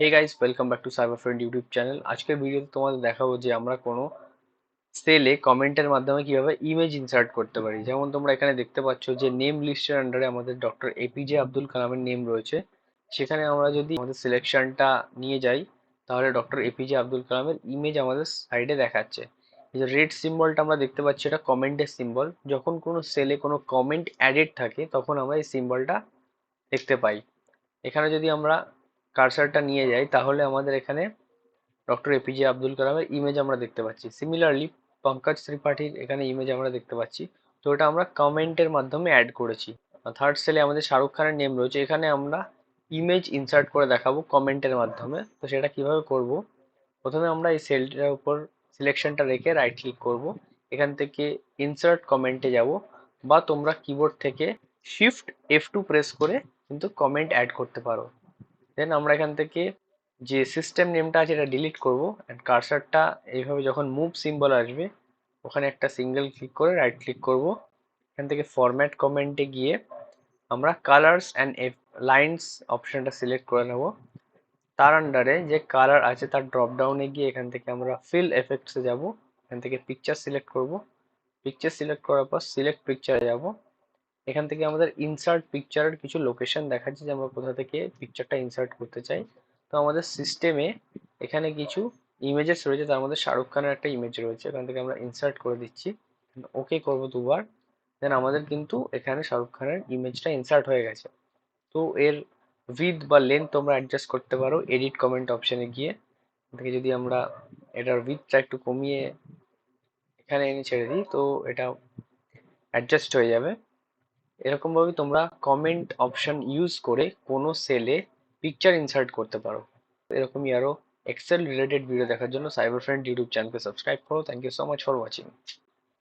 Hey guys welcome back to cyber friend YouTube channel আজকের ভিডিওতে তোমাদের দেখাবো যে আমরা কোনো সেলে কমেন্টের মাধ্যমে কীভাবে ইমেজ ইনসার্ট করতে পারি। যেমন তোমরা এখানে দেখতে পাচ্ছ যে নেম লিস্টের আন্ডারে আমাদের ডক্টর এপিজে আব্দুল কালামের নেম রয়েছে। সেখানে আমরা যদি আমাদের সিলেকশনটা নিয়ে যাই, তাহলে ডক্টর এপিজে আব্দুল কালামের ইমেজ আমাদের সাইডে দেখাচ্ছে। এই যে রেড সিম্বলটা আমরা দেখতে পাচ্ছি, এটা কমেন্টের সিম্বল যখন কোনো সেলে কোনো কমেন্ট অ্যাডেড থাকে, তখন আমরা এই সিম্বলটা দেখতে পাই। এখানে যদি আমরা কারসারটা নিয়ে যাই, তাহলে আমাদের এখানে ডক্টর এপিজে আব্দুল কালামের ইমেজ আমরা দেখতে পাচ্ছি। সিমিলারলি পঙ্কজ ত্রিপাঠীর এখানে ইমেজ আমরা দেখতে পাচ্ছি। তো এটা আমরা কমেন্টের মাধ্যমে অ্যাড করেছি। থার্ড সেলে আমাদের শাহরুখ খানের নেম রয়েছে। এখানে আমরা ইমেজ ইনসার্ট করে দেখাবো কমেন্টের মাধ্যমে। তো সেটা কীভাবে করব? প্রথমে আমরা এই সেলটার উপর সিলেকশনটা রেখে রাইট ক্লিক করব। এখান থেকে ইনসার্ট কমেন্টে যাব। বা তোমরা কিবোর্ড থেকে শিফট এফ টু প্রেস করে কিন্তু কমেন্ট অ্যাড করতে পারো। দেন আমরা এখান থেকে যে সিস্টেম নেমটা আছে, এটা ডিলিট করব অ্যান্ড কার্সারটা এইভাবে যখন মুভ সিম্বল আসবে, ওখানে একটা সিঙ্গেল ক্লিক করে রাইট ক্লিক করব। এখান থেকে ফরম্যাট কমেন্টে গিয়ে আমরা কালার্স অ্যান্ড লাইন্স অপশানটা সিলেক্ট করে নেব। তার আন্ডারে যে কালার আছে, তার ড্রপ ডাউনে গিয়ে এখান থেকে আমরা ফিল এফেক্টসে যাব। এখান থেকে পিকচার সিলেক্ট করব। পিকচার সিলেক্ট করার পর সিলেক্ট পিকচারে যাব। এখান থেকে আমাদের ইনসার্ট পিকচারের কিছু লোকেশন দেখাচ্ছে যে আমরা কোথা থেকে পিকচারটা ইনসার্ট করতে চাই। তো আমাদের সিস্টেমে এখানে কিছু ইমেজেস রয়েছে, তার মধ্যে শাহরুখ খানের একটা ইমেজ রয়েছে এখান থেকে আমরা ইনসার্ট করে দিচ্ছি। ওকে করব দুবার। দেন আমাদের কিন্তু এখানে শাহরুখ খানের ইমেজটা ইনসার্ট হয়ে গেছে। তো এর উইথ বা লেন্থ তোমরা অ্যাডজাস্ট করতে পারো এডিট কমেন্ট অপশানে গিয়ে। থেকে যদি আমরা এটার উইথটা একটু কমিয়ে এখানে এনে ছেড়ে দিই, তো এটা অ্যাডজাস্ট হয়ে যাবে। এরকমভাবে তোমরা কমেন্ট অপশন ইউজ করে কোনো সেলে পিকচার ইনসার্ট করতে পারো। এরকমই আরও এক্সেল রিলেটেড ভিডিও দেখার জন্য সাইবার ফ্রেন্ড ইউটিউব চ্যানেলকে সাবস্ক্রাইব করো। Thank you so much for watching